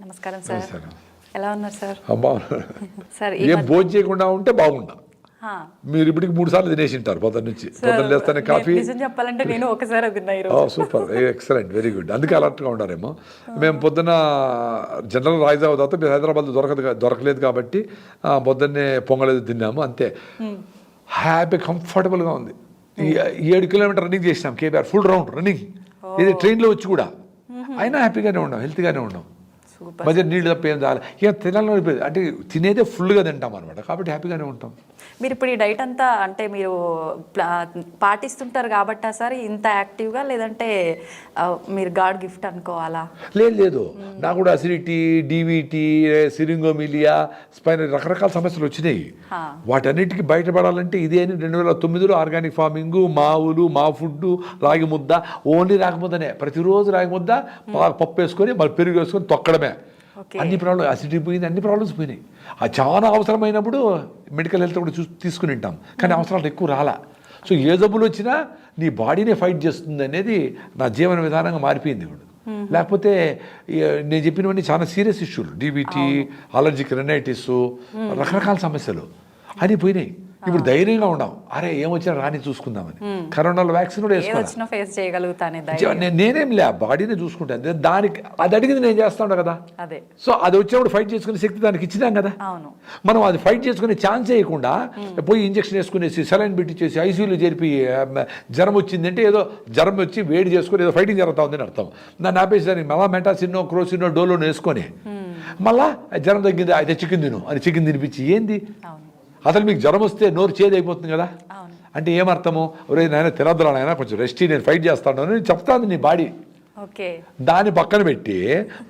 నమస్కారం సార్. ఎలా ఉన్నారు సార్? సార్ ఏం భోజనం చేయకుండా ఉంటే బాగుండా. మీరు ఇప్పటికి మూడు సార్లు తినేసి ఉంటారు పొద్దున్న నుంచి. పొద్దున్న లేస్తానే కాఫీ. చెప్పాలంటే నేను ఒకసారి సూపర్. ఎక్సలెంట్. Very good. అందుకే అలర్ట్గా ఉండారేమో. మేము పొద్దున్న జనరల్ రాయిజావ తర్వాత మీరు హైదరాబాద్ దొరకదు దొరకలేదు కాబట్టి పొద్దున్నే పొంగలేదు తిన్నాము అంతే. హ్యాపీ కంఫర్టబుల్గా ఉంది. ఏడు కిలోమీటర్ రన్నింగ్ చేసినాం K B R full round running. ఇది ట్రైన్లో వచ్చి కూడా. అయినా హ్యాపీగానే ఉన్నాం హెల్త్గానే ఉన్నాం. మధ్య నీళ్ళు తప్ప ఏం చాలు ఇక తినాలని. అంటే తినేదే ఫుల్గా తింటాం అనమాట కాబట్టి హ్యాపీగానే ఉంటాం. మీరు ఇప్పుడు ఈ డైట్ అంతా అంటే మీరు పాటిస్తుంటారు కాబట్టా సార్ ఇంత యాక్టివ్గా లేదంటే మీరు గాడ్ గిఫ్ట్ అనుకోవాలా? లేదు లేదు. నాకు కూడా అసిడిటీ డివిటీ సిరింగోమిలియా స్పైన్ రకరకాల సమస్యలు వచ్చినాయి. వాటన్నిటికీ బయటపడాలంటే ఇదే అని రెండు వేల తొమ్మిదిలో ఆర్గానిక్ ఫార్మింగ్ మావులు మా ఫుడ్ రాగి ముద్ద ఓన్లీ రాగి ముద్దనే. ప్రతిరోజు రాగి ముద్ద పప్పు వేసుకొని మళ్ళీ పెరుగు వేసుకొని తొక్కడమే. అన్ని ప్రాబ్లమ్ అసిడిటీ పోయింది అన్ని ప్రాబ్లమ్స్ పోయినాయి. అది చాలా అవసరమైనప్పుడు మెడికల్ హెల్త్ కూడా చూ తీసుకుని ఉంటాం. కానీ అవసరాలు ఎక్కువ రాలా. సో ఏ జబ్బులు వచ్చినా నీ బాడీనే ఫైట్ చేస్తుంది అనేది నా జీవన విధానంగా మారిపోయింది ఇప్పుడు. లేకపోతే ఈ, నేను చెప్పినవన్నీ చాలా సీరియస్ ఇష్యూలు డిబిటీ అలర్జిక్ రెనైటిస్ రకరకాల సమస్యలు. అని పోయినాయి. ఇప్పుడు ధైర్యంగా ఉన్నాం అరే ఏమొచ్చినా రాని చూసుకుందామని. కరోనాలో వ్యాక్సిన్ కూడా వచ్చినా ఫేస్ చేయగలుగుతానే నేనేం లే బాడీని చూసుకుంటాను దానికి అది అడిగింది నేను చేస్తాను కదా. అదే. సో అది వచ్చినప్పుడు ఫైట్ చేసుకునే శక్తి దానికి ఇచ్చినాం కదా. మనం అది ఫైట్ చేసుకునే ఛాన్స్ వేయకుండా పోయి ఇంజక్షన్ వేసుకునేసి సెలైన్ పెట్టించేసి ఐసీయూలో చేరిపి ఆ, జ్వరం వచ్చిందంటే ఏదో జ్వరం వచ్చి వేడి చేసుకొని ఏదో ఫైటింగ్ జరుగుతా ఉందని అర్థం. దాన్ని ఆపేసి దానికి మళ్ళా మెటాసిన్నో క్రోసిన్నో డోలోనో వేసుకొని మళ్ళా జ్వరం తగ్గింది అయితే చికెన్ తిను అని చికెన్ తినిపించి ఏంది? అసలు మీకు జ్వరం వస్తే నోరు చేదైపోతుంది కదా? అంటే ఏమర్థము ఒరే నాయన తినద్దురా నాయన కొంచెం రెస్ట్ నేను ఫైట్ చేస్తాను అని చెప్తాను నీ బాడీ. ఓకే. దాన్ని పక్కన పెట్టి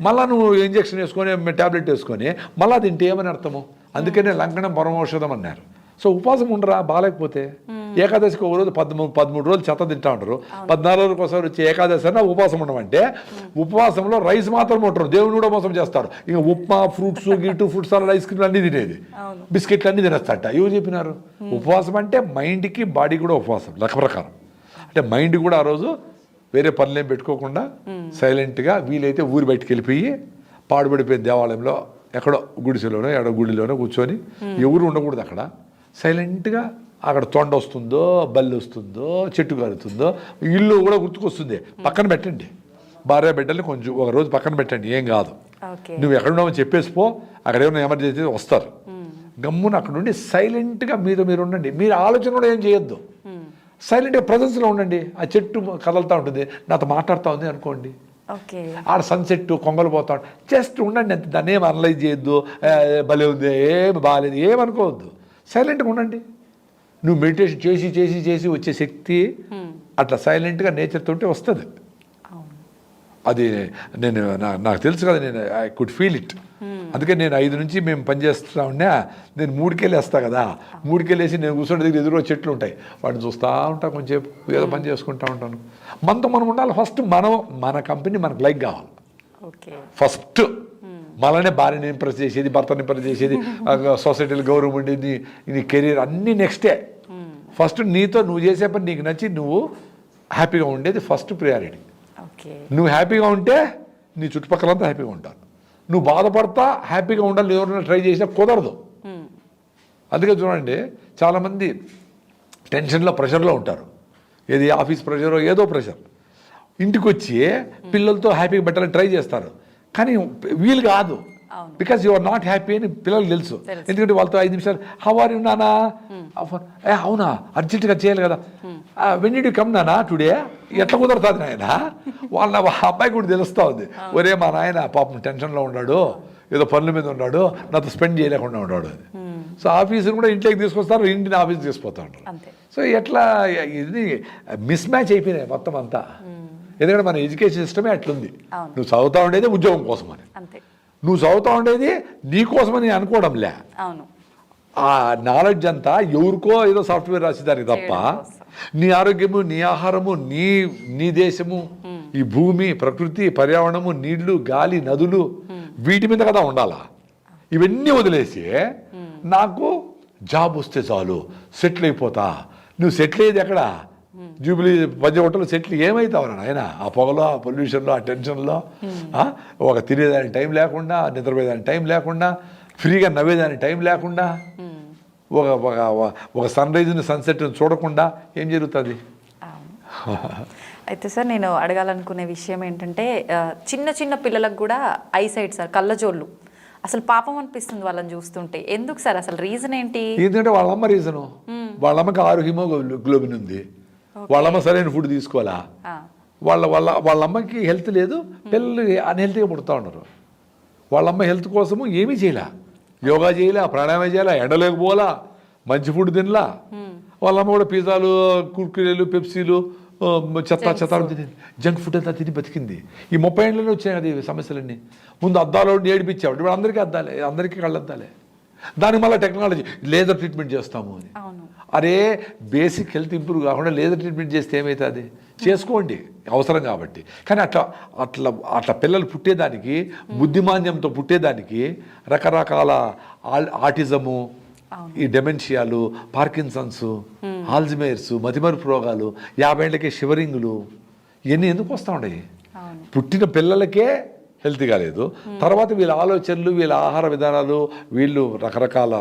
మళ్ళా నువ్వు ఇంజక్షన్ వేసుకొని టాబ్లెట్ వేసుకొని మళ్ళా తింటే ఏమని అర్థము? అందుకనే లంకనం పరమౌషధం అన్నారు. సో ఉపవాసం ఉండరా? బాగాలేకపోతే ఏకాదశికి ఒక రోజు పదమూడు పదమూడు రోజులు చెత్త తింటా ఉంటారు. పద్నాలుగు రోజులకు ఒకసారి వచ్చి ఏకాదశి అన్న ఉపవాసం ఉండమంటే ఉపవాసంలో రైస్ మాత్రం ఉంటారు. దేవుని కూడా మోసం చేస్తారు. ఇక ఉప్మా ఫ్రూట్స్ గిట్టు ఫ్రూట్స్ అలా ఐస్ క్రీమ్లు అన్నీ తినేది. బిస్కెట్లు అన్నీ తినేస్తాట ఎవరు చెప్పినారు? ఉపవాసం అంటే మైండ్కి బాడీ కూడా ఉపవాసం. లెక్క ప్రకారం. అంటే మైండ్ కూడా ఆ రోజు వేరే పనులేం పెట్టుకోకుండా సైలెంట్గా వీలైతే ఊరి బయటికి వెళ్ళిపోయి పాడుపడిపోయిన దేవాలయంలో ఎక్కడో గుడిసెలోనో ఎక్కడో గుడిలోనో కూర్చొని ఎవరు ఉండకూడదు అక్కడ. సైలెంట్గా అక్కడ తొండ వస్తుందో బల్లి వస్తుందో చెట్టు కారుతుందో ఇల్లు కూడా గుర్తుకొస్తుంది. పక్కన పెట్టండి. భార్య బిడ్డల్ని కొంచెం ఒక రోజు పక్కన పెట్టండి. ఏం కాదు. నువ్వు ఎక్కడున్నావో చెప్పేసి పో. అక్కడ ఏమైనా ఎమర్జెన్సీ వస్తారు. గమ్మున అక్కడ నుండి సైలెంట్గా మీద మీరు ఉండండి. మీరు ఆలోచన కూడా ఏం చేయొద్దు. సైలెంట్గా ప్రజెన్స్లో ఉండండి. ఆ చెట్టు కదలుతూ ఉంటుంది. నాతో మాట్లాడుతూ ఉంది అనుకోండి. ఆడ సన్సెట్ కొంగలు పోతా జస్ట్ ఉండండి అంతే. దాన్ని ఏం అనలైజ్ చేయొద్దు. భలే ఉంది. ఏం బాగాలేదు ఏమనుకోవద్దు సైలెంట్గా ఉండండి. నువ్వు మెడిటేషన్ చేసి చేసి చేసి వచ్చే శక్తి అట్లా సైలెంట్గా నేచర్ తోటి వస్తుంది. అది నేను నాకు తెలుసు కదా నేను ఐ కుడ్ ఫీల్ ఇట్ అందుకే నేను ఐదు నుంచి మేము పనిచేస్తా ఉన్నా నేను మూడుకెళ్ళి వేస్తా కదా. మూడుకెళ్ళేసి నేను కూర్చొని దగ్గర ఎదురు చెట్లు ఉంటాయి. వాటిని చూస్తూ ఉంటా కొంచెం ఏదో పని చేసుకుంటా ఉంటాను. మనతో మనం ఉండాలి. ఫస్ట్ మనం మన కంపెనీ మనకు లైక్ కావాలి. ఓకే. ఫస్ట్ మననే భార్యని ఇంప్రెస్ చేసేది భర్తని ఇంప్రెస్ చేసేది సొసైటీలో గౌరవం ఉండేది నీ కెరీర్ అన్నీ నెక్స్టే ఫస్ట్ నీతో నువ్వు చేసే పని నీకు నచ్చి నువ్వు హ్యాపీగా ఉండేది ఫస్ట్ ప్రియారిటీ నువ్వు హ్యాపీగా ఉంటే నీ చుట్టుపక్కలంతా హ్యాపీగా ఉంటారు. నువ్వు బాధపడతా హ్యాపీగా ఉండాలి ఎవరైనా ట్రై చేసినా కుదరదు. అందుకే చూడండి చాలామంది టెన్షన్లో ప్రెషర్లో ఉంటారు. ఏది ఆఫీస్ ప్రెషర్ ఏదో ప్రెషర్ ఇంటికి వచ్చి పిల్లలతో హ్యాపీగా పెట్టాలని ట్రై చేస్తారు. కానీ వీలు కాదు. Because you are not happy అని పిల్లలకు తెలుసు. ఎందుకంటే వాళ్ళతో ఐదు నిమిషాలు హౌ ఆర్ యు నానా? ఏ అవునా? అర్జెంటుగా చేయాలి కదా. వెన్ యూ కమ్ నానా? టుడే ఎట్లా కుదరుతుంది నాయన? వాళ్ళ అబ్బాయి కూడా తెలుస్తూ ఉంది ఒరే మా నాయన పాపం టెన్షన్లో ఉన్నాడు. ఏదో పనుల మీద ఉన్నాడు. నాతో స్పెండ్ చేయలేకుండా ఉన్నాడు. అని. సో ఆఫీసుని కూడా ఇంట్లోకి తీసుకొస్తారు ఇంటిని ఆఫీస్ తీసుకొస్తా ఉంటారు. సో ఎట్లా ఇది మిస్ మ్యాచ్ అయిపోయినాయి మొత్తం అంతా. ఎందుకంటే మన ఎడ్యుకేషన్ సిస్టమే అట్లుంది. నువ్వు చదువుతా ఉండేది ఉద్యోగం కోసమని. అంతే. నువ్వు చదువుతా ఉండేది నీ కోసమని అనుకోవడంలే. అవును. ఆ నాలెడ్జ్ అంతా ఎవరికో ఏదో సాఫ్ట్వేర్ రాసేదానికి తప్ప కోసం. నీ ఆరోగ్యము నీ ఆహారము నీ నీ దేశము ఈ భూమి ప్రకృతి పర్యావరణము నీళ్ళు గాలి నదులు వీటి మీద కదా ఉండాలా? ఇవన్నీ వదిలేసి నాకు జాబ్ వస్తే చాలు సెటిల్ అయిపోతా. నువ్వు సెటిల్ అయ్యేది ఎక్కడ? జూబిలీ పంచగొట్టలు చెట్లు ఏమైతావరా ఆయన ఆ పొగలో ఆ పొల్యూషన్లో ఆ టెన్షన్లో ఒక తినేదానికి టైం లేకుండా నిద్రపోయేదానికి టైం లేకుండా ఫ్రీగా నవ్వేదానికి టైం లేకుండా ఒక ఒక ఒక సన్ రైజ్ని సన్సెట్ని చూడకుండా ఏం జరుగుతుంది. అయితే సార్ నేను అడగాలనుకునే విషయం ఏంటంటే చిన్న చిన్న పిల్లలకు కూడా ఐసైట్ సార్ కళ్ళజోళ్ళు. అసలు పాపం అనిపిస్తుంది వాళ్ళని చూస్తుంటే. ఎందుకు సార్? అసలు రీజన్ ఏంటి? ఎందుకంటే వాళ్ళ అమ్మ రీజను వాళ్ళ అమ్మకి ఆరు హిమోగ్లోబిన్ ఉంది. వాళ్ళ అమ్మ సరైన ఫుడ్ తీసుకోవాలా? వాళ్ళ వాళ్ళ వాళ్ళ అమ్మకి హెల్త్ లేదు పిల్లలు అన్హెల్తీగా పుడతా ఉన్నారు. వాళ్ళ అమ్మ హెల్త్ కోసము ఏమీ చేయలే. యోగా చేయలే ప్రాణాయామం చేయలే ఎండలోకి పోలా మంచి ఫుడ్ తినలా. వాళ్ళ అమ్మ కూడా పిజ్జాలు కుర్కురేలు పెప్సీలు చెత్త చెత్త తిని జంక్ ఫుడ్ అంతా తిని బతికింది. ఈ ముప్పై ఏళ్ళలో వచ్చాయి ఈ సమస్యలన్నీ. ముందు అద్దాలు ఏడిపించాడు ఇప్పుడు అందరికీ అద్దాలే అందరికీ కళ్ళద్దాలే. దానికి మళ్ళీ టెక్నాలజీ లేజర్ ట్రీట్మెంట్ చేస్తాము అని. అరే బేసిక్ హెల్త్ ఇంప్రూవ్ కాకుండా లేజర్ ట్రీట్మెంట్ చేస్తే ఏమవుతుంది చేసుకోండి. అవసరం కాబట్టి. కానీ అట్లా అట్లా అట్లా పిల్లలు పుట్టేదానికి బుద్ధిమాంద్యంతో పుట్టేదానికి రకరకాల ఆటిజము ఈ డెమెన్షియాలు పార్కిన్సన్స్ ఆల్జిమేర్స్ మతిమరుపు రోగాలు యాభై ఏళ్ళకే షివరింగులు ఇవన్నీ ఎందుకు వస్తూ ఉన్నాయి? పుట్టిన పిల్లలకే హెల్త్ కాలేదు తర్వాత వీళ్ళ ఆలోచనలు వీళ్ళ ఆహార విధానాలు వీళ్ళు రకరకాల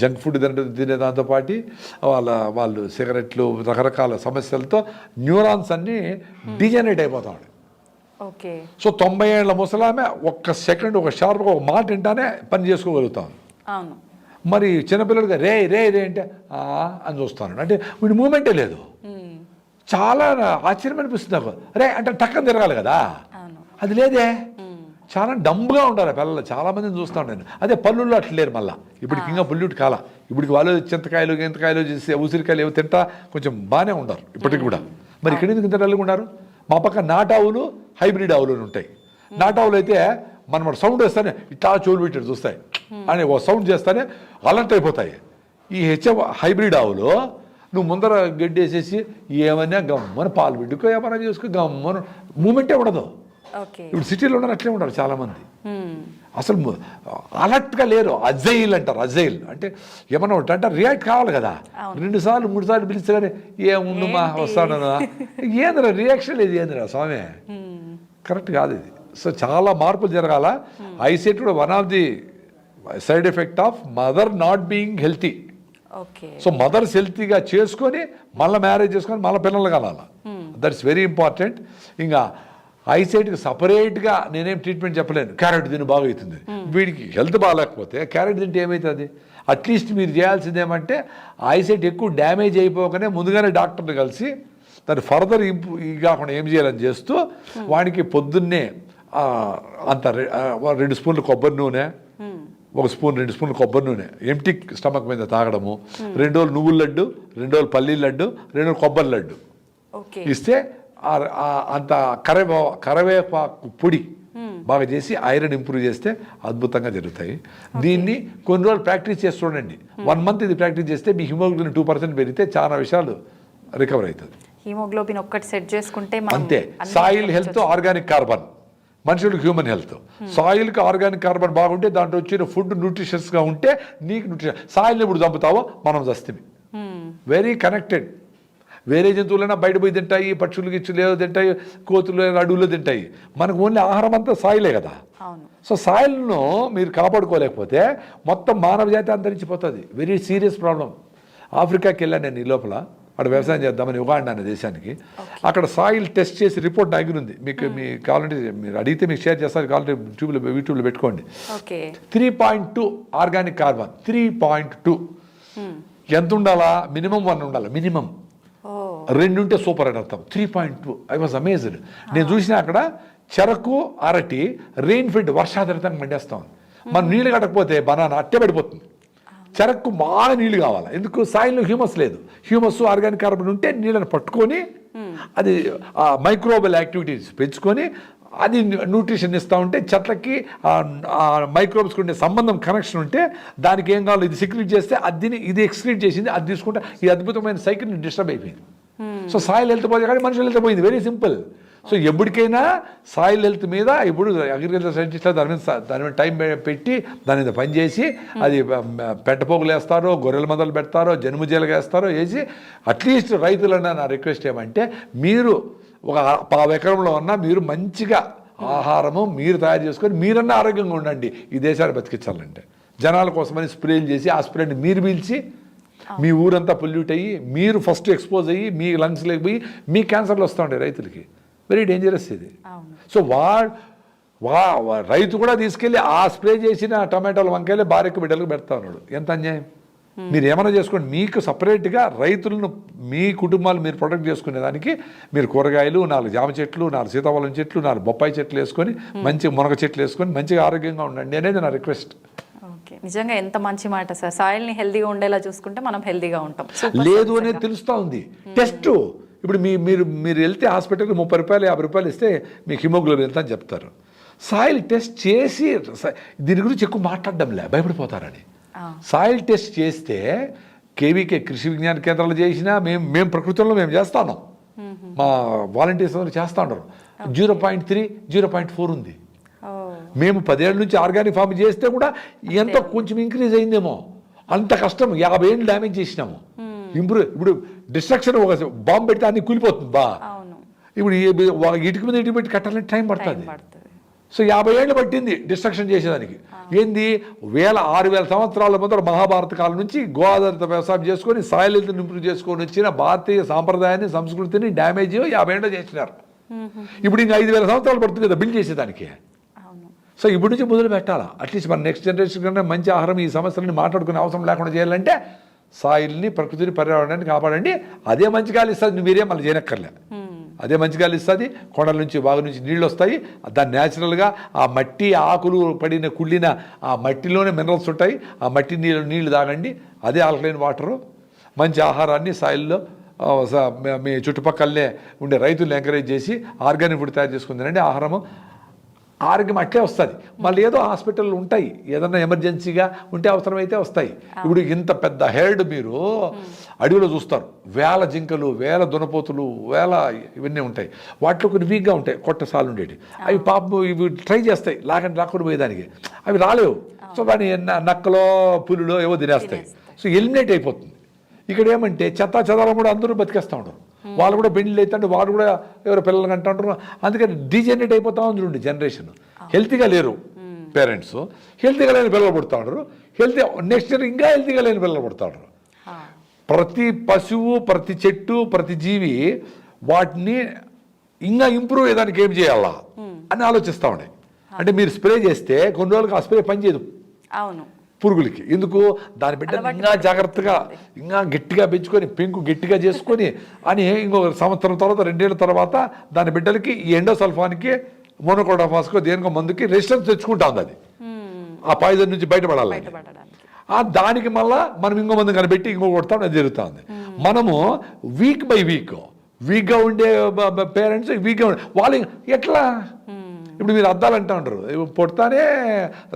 జంక్ ఫుడ్ తిన తినే దాంతో పాటు వాళ్ళ వాళ్ళు సిగరెట్లు రకరకాల సమస్యలతో న్యూరాన్స్ అన్నీ డిజనరేట్ అయిపోతా ఉన్నాయి. ఓకే. సో తొంభై ఏళ్ళ ముసలామె ఒక్క సెకండ్ ఒక షార్ప్గా ఒక మాట వింటానే పని చేసుకోగలుగుతాం అవును. మరి చిన్నపిల్లడిగా రే రే రే అంటే అని చూస్తాను అంటే వీడి మూమెంటే లేదు. ఉమ్, చాలా ఆశ్చర్యం అనిపిస్తుంది నాకు. రే అంటే టక్కన తిరగాలి కదా. అది లేదే. ఉమ్, చాలా డంబ్గా ఉండాలి పిల్లలు. చాలా మందిని చూస్తాను నేను. అదే పళ్ళుల్లో అట్లా లేరు మళ్ళీ. ఇప్పటికి ఇంకా పొల్యూట్ కాల. ఇప్పటికి వాళ్ళు చింతకాయలు గింతకాయలు చేసి ఉసిరికాయలు ఏవో తింటా కొంచెం బాగానే ఉండరు ఇప్పటికి కూడా. మరి ఇక్కడ ఎందుకు ఇంత డల్గా ఉన్నారు? మా పక్క నాటావులు హైబ్రిడ్ ఆవులు ఉంటాయి. నాటావులు అయితే మనం సౌండ్ వేస్తానే ఇట్లా చెవులు పెట్టి చూస్తాయి. అని ఓ సౌండ్ చేస్తానే అలర్ట్ అయిపోతాయి. ఈ హెచ్ఎఫ్ హైబ్రిడ్ ఆవులు నువ్వు ముందర గడ్డి వేసేసి ఏమైనా గమ్మని పాలు బిడ్డుకో ఏమైనా చేసుకో గమ్మను మూమెంటే ఉండదు. ఇప్పుడు సిటీలో ఉన్నారు అట్లే ఉన్నారు చాలామంది. అసలు అలర్ట్గా లేరు. అజైల్ అంటారు అజైల్. అంటే ఏమన్నా ఒకటి అంటే రియాక్ట్ కావాలి కదా. రెండు సార్లు మూడు సార్లు పిలిస్తే కానీ ఏముండు మా వస్తాడనా ఏందిరా రియాక్షన్ లేదు ఏందిరా స్వామి? కరెక్ట్ కాదు ఇది. సో చాలా మార్పులు జరగాల. ఐసెట్ కూడా one of the side effect of mother not being healthy so mothers హెల్తీగా చేసుకొని మళ్ళీ మ్యారేజ్ చేసుకొని మళ్ళీ పిల్లలు కనాల దట్స్ వెరీ ఇంపార్టెంట్ ఇంకా ఐసైట్కి సపరేట్గా నేనేం ట్రీట్మెంట్ చెప్పలేను. క్యారెట్ తిని బాగా అవుతుంది. వీడికి హెల్త్ బాగాలేకపోతే క్యారెట్ తింటే ఏమవుతుంది? అట్లీస్ట్ మీరు చేయాల్సింది ఏమంటే ఐసైట్ ఎక్కువ డ్యామేజ్ అయిపోకనే ముందుగానే డాక్టర్ని కలిసి దాన్ని ఫర్దర్ ఇంప్రూవ్ కాకుండా ఏం చేయాలని చేస్తూ వాడికి పొద్దున్నే అంత రెండు స్పూన్లు కొబ్బరి నూనె ఒక స్పూన్ రెండు స్పూన్లు కొబ్బరి నూనె ఎంటీ స్టమక్ మీద తాగడము రెండు రోజులు నువ్వుల లడ్డు రెండు రోజులు పల్లీల లడ్డు రెండు రోజులు కొబ్బరి లడ్డు. ఇస్తే అంత కరివే కరివేపాకు పొడి బాగా చేసి ఐరన్ ఇంప్రూవ్ చేస్తే అద్భుతంగా జరుగుతాయి. దీన్ని కొన్ని రోజులు ప్రాక్టీస్ చేసి చూడండి. వన్ మంత్ ఇది ప్రాక్టీస్ చేస్తే మీ హిమోగ్లోబిన్ టూ పర్సెంట్ పెరిగితే చాలా విషయాలు రికవర్ అవుతుంది. హీమోగ్లోబిన్ ఒక్కటి సెట్ చేసుకుంటే అంతే. Soil health organic carbon. మనుషులకు హ్యూమన్ హెల్త్. సాయిల్కి ఆర్గానిక్ కార్బన్ బాగుంటే దాంట్లో వచ్చిన ఫుడ్ న్యూట్రిషన్స్గా ఉంటే నీకు న్యూట్రిషన్ సాయిల్ని ఇప్పుడు చంపుతావో? మనం చస్తుంది ఉమ్, వెరీ కనెక్టెడ్. వేరే జంతువులైనా బయట పోయి తింటాయి పక్షులు గిచ్చులు ఏదో తింటాయి కోతులు అడవుల్లో తింటాయి. మనకు ఓన్లీ ఆహారం అంతా సాయిలే కదా. సో సాయిల్ను మీరు కాపాడుకోలేకపోతే మొత్తం మానవ జాతి అంతరించిపోతుంది. వెరీ సీరియస్ ప్రాబ్లం ఆఫ్రికాకి వెళ్ళాను నేను ఈ లోపల. అక్కడ వ్యవసాయం చేద్దామని ఉగాండా అనే దేశానికి. అక్కడ సాయిల్ టెస్ట్ చేసి రిపోర్ట్ దగ్గర ఉంది. మీకు మీ కావాలంటే మీరు అడిగితే మీకు షేర్ చేస్తారు కావాలంటే ట్యూబ్లో యూట్యూబ్లో పెట్టుకోండి. Three point two organic carbon three point two ఎంత ఉండాలా? మినిమం వన్ ఉండాలి? మినిమం రెండు ఉంటే సూపర్ అని అర్థం. Three point two. I was amazed నేను చూసిన అక్కడ చెరకు అరటి రెయిన్ ఫీడ్ వర్షాధారితంగా మండేస్తాం. మనం నీళ్ళు కట్టకపోతే బనానా అట్టే పడిపోతుంది. చెరకు బాగా నీళ్ళు కావాలి. ఎందుకు? సాయిల్లో హ్యూమస్ లేదు. హ్యూమస్ ఆర్గానిక్ కార్బన్ ఉంటే నీళ్ళని పట్టుకొని అది మైక్రోబల్ యాక్టివిటీస్ పెంచుకొని అది న్యూట్రిషన్ ఇస్తూ ఉంటే చెట్లకి మైక్రోబ్స్కి ఉండే సంబంధం కనెక్షన్ ఉంటే దానికి ఏం కావాలో? ఇది సెక్రెట్ చేస్తే అది ఇది ఎక్స్క్రీట్ చేసింది అది తీసుకుంటే ఈ అద్భుతమైన సైకిల్ని డిస్టర్బ్ అయిపోయింది. సో సాయిల్ హెల్త్ పోతే కానీ మనుషులు హెల్త్ పోయింది. వెరీ సింపుల్ సో ఎప్పటికైనా సాయిల్ హెల్త్ మీద ఇప్పుడు అగ్రికల్చర్ సైంటిస్ట్లో దాని మీద దాని మీద టైం పెట్టి దాని మీద పనిచేసి అది పెట్టపోగులు వేస్తారో గొర్రెల మందలు పెడతారో జన్మజీలుగా వేస్తారో వేసి అట్లీస్ట్ రైతులన్నా నా రిక్వెస్ట్ ఏమంటే మీరు ఒక పావు ఎకరంలో ఉన్న మీరు మంచిగా ఆహారము మీరు తయారు చేసుకొని మీరన్నా ఆరోగ్యంగా ఉండండి. ఈ దేశాన్ని బతికించాలంటే. జనాల కోసమని స్ప్రేలు చేసి ఆ స్ప్రేని మీరు పీల్చి మీ ఊరంతా పొల్యూట్ అయ్యి మీరు ఫస్ట్ ఎక్స్పోజ్ అయ్యి మీ లంగ్స్లోకి పోయి మీ క్యాన్సర్లు వస్తూ ఉంటాయి రైతులకి. వెరీ డేంజరస్ ఇది. సో వా వా వా- రైతు కూడా తీసుకెళ్ళి ఆ స్ప్రే చేసిన టమాటాలు వంకాయలు భార్యకు బిడ్డలకు పెడతా ఉన్నాడు. ఎంత అన్యాయం? మీరు ఏమైనా చేసుకోండి. మీకు సపరేట్గా రైతులను మీ కుటుంబాలు మీరు ప్రొటెక్ట్ చేసుకునే దానికి మీరు కూరగాయలు నాలుగు జామ చెట్లు నాలుగు సీతాఫలం చెట్లు నాలుగు బొప్పాయి చెట్లు వేసుకొని మంచి మునగ చెట్లు వేసుకొని మంచిగా ఆరోగ్యంగా ఉండండి అనేది నా రిక్వెస్ట్ ఓకే. నిజంగా ఎంత మంచి మాట సార్. సాయిల్ని హెల్దీగా ఉండేలా చూసుకుంటే మనం హెల్దీగా ఉంటాం. లేదు అనేది తెలుస్తూ ఉంది. టెస్ట్ ఇప్పుడు మీ మీరు మీరు వెళ్తే హాస్పిటల్కి ముప్పై రూపాయలు యాభై రూపాయలు ఇస్తే మీకు హిమోగ్లోబిన్ ఎంత అని చెప్తారు. సాయిల్ టెస్ట్ చేసి దీని గురించి ఎక్కువ మాట్లాడడంలే భయపడిపోతారని. ఆ. సాయిల్ టెస్ట్ చేస్తే కేవీకే కృషి విజ్ఞాన కేంద్రాలు చేసినా మేము మేము ప్రకృతిలో మేము. చేస్తాను మా వాలంటీర్స్ అందరూ చేస్తా ఉన్నారు zero point three zero point four ఉంది. మేము పదేళ్ళ నుంచి ఆర్గానిక్ ఫార్మ్ చేస్తే కూడా ఎంత కొంచెం ఇంక్రీజ్ అయిందేమో. అంత కష్టం. యాభై ఏళ్ళు డ్యామేజ్ చేసినాము. ఇంప్రూవ్ ఇప్పుడు డిస్ట్రక్షన్ ఒక బాంబు పెడితే అన్ని కూలిపోతుంది. బా. ఇప్పుడు ఇటుక మీద ఇటుక పెట్టి కట్టాలంటే టైం పడుతుంది. సో యాభై ఏళ్ళు పట్టింది డిస్ట్రక్షన్ చేసేదానికి. ఏంది? వేల ఆరు వేల సంవత్సరాల ముందర మహాభారత కాలం నుంచి గో ఆధారిత వ్యవసాయం చేసుకొని సాయిల్ ఇంప్రూవ్ చేసుకొని వచ్చిన భారతీయ సాంప్రదాయాన్ని సంస్కృతిని డ్యామేజ్ యాభై ఏళ్ళు చేసినారు. ఇప్పుడు ఇంకా ఐదు వేల సంవత్సరాలు పడుతుంది కదా బిల్డ్ చేసేదానికి. సో ఇప్పటి నుంచి మొదలు పెట్టాలా? అట్లీస్ట్ మన నెక్స్ట్ జనరేషన్ కన్నా మంచి ఆహారం ఈ సమస్యలని మాట్లాడుకునే అవసరం లేకుండా చేయాలంటే సాయిల్ని ప్రకృతిని పర్యావరణాన్ని కాపాడండి. అదే మంచి గాలి ఇస్తుంది మీరే మళ్ళీ చేయనక్కర్లే. అదే మంచి గాలి ఇస్తుంది కొండల నుంచి బాగు నుంచి నీళ్ళు వస్తాయి. దాన్ని న్యాచురల్గా ఆ మట్టి ఆకులు పడిన కుళ్ళిన ఆ మట్టిలోనే మినరల్స్ ఉంటాయి. ఆ మట్టి నీళ్ళు నీళ్ళు తాగండి. అదే ఆల్కలైన్ వాటరు. మంచి ఆహారాన్ని సాయిల్లో మీ- చుట్టుపక్కలనే ఉండే రైతులను ఎంకరేజ్ చేసి ఆర్గానిక్ ఫుడ్ తయారు చేసుకుని తినండి ఆహారము ఆరోగ్యం అట్లే వస్తుంది. మళ్ళీ ఏదో హాస్పిటల్ ఉంటాయి. ఏదన్నా ఎమర్జెన్సీగా ఉంటే అవసరమైతే వస్తాయి. ఇప్పుడు ఇంత పెద్ద హెర్డ్ మీరు అడవిలో చూస్తారు. వేల జింకలు వేల దునపోతులు వేల ఇవన్నీ ఉంటాయి. వాటిలో కొన్ని వీక్గా ఉంటాయి. కొట్టసాలు ఉండేవి అవి పాపం ఇవి ట్రై చేస్తాయి. లాగండి లాక్కుండా పోయేదానికి. అవి రాలేవు. సో దాని నక్కలో పులులో ఏవో తినేస్తాయి. సో ఎలిమినేట్ అయిపోతుంది. ఇక్కడ ఏమంటే చెత్త చెదారం కూడా అందరూ బతికేస్తూ ఉంటారు వాళ్ళు కూడా పెళ్ళి అవుతుంటే వాళ్ళు కూడా ఎవరో పిల్లలు కంటూ ఉంటారు అందుకని డీజనరేట్ అయిపోతా ఉంది చూడండి జనరేషన్ హెల్తీగా లేరు పేరెంట్స్ హెల్తీగా లేని పిల్లలు పుడతా ఉంటారు. హెల్తీ నెక్స్ట్ ఇయర్ ఇంకా హెల్తీగా లేని పిల్లలు పుడతా ఉంటారు. ఆ, ప్రతి పశువు ప్రతి చెట్టు ప్రతి జీవి వాటిని ఇంకా ఇంప్రూవ్ అయ్యేదానికి ఏం చేయాలా? అని ఆలోచిస్తూ ఉన్నాయి అంటే మీరు స్ప్రే చేస్తే కొన్ని రోజులకు ఆ స్ప్రే పనిచేయదు అవును. పురుగులకి. ఎందుకు? దాని బిడ్డ ఇంకా జాగ్రత్తగా ఇంకా గట్టిగా పెంచుకొని పెంకు గట్టిగా చేసుకొని అని ఇంకొక సంవత్సరం తర్వాత రెండేళ్ళ తర్వాత దాని బిడ్డలకి ఈ ఎండోసల్ఫాన్కి మోనోకోడాఫాస్కో దేనికో మందుకి రెసిస్టెన్స్ తెచ్చుకుంటా ఉంది అది ఆ పాయిజన్ నుంచి బయటపడాలి ఆ దానికి మళ్ళా మనం ఇంకో మంది కనిపెట్టి ఇంకో కొడతాం అది జరుగుతుంది. మనము వీక్ బై వీక్ వీక్గా ఉండే పేరెంట్స్ వీక్గా ఉండే వాళ్ళు ఎట్లా? ఇప్పుడు మీరు అద్దాలు అంటూ ఉంటారు పుడతానే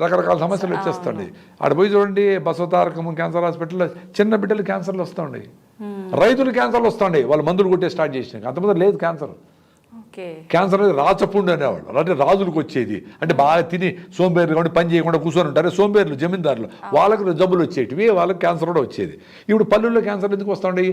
రకరకాల సమస్యలు వచ్చేస్తుంది ఆడ పోయి చూడండి బసవతారకము క్యాన్సర్ హాస్పిటల్లో చిన్న బిడ్డలు క్యాన్సర్లు వస్తుండే. రైతులు క్యాన్సర్లు వస్తుండే. వాళ్ళు మందులు కొట్టే స్టార్ట్ చేసినాక అంతమంది లేదు క్యాన్సర్ క్యాన్సర్ అనేది రాచపుండు అనేవాళ్ళు. అంటే రాజులకు వచ్చేది. అంటే బాగా తిని సోంబేర్లు కాబట్టి పని చేయకుండా కూర్చొని ఉంటారు. సోంబేర్లు జమీందారులు. వాళ్ళకు జబ్బులు వచ్చేటివి వాళ్ళకి క్యాన్సర్ కూడా వచ్చేది. ఇప్పుడు పల్లెల్లో క్యాన్సర్ ఎందుకు వస్తుంటాయి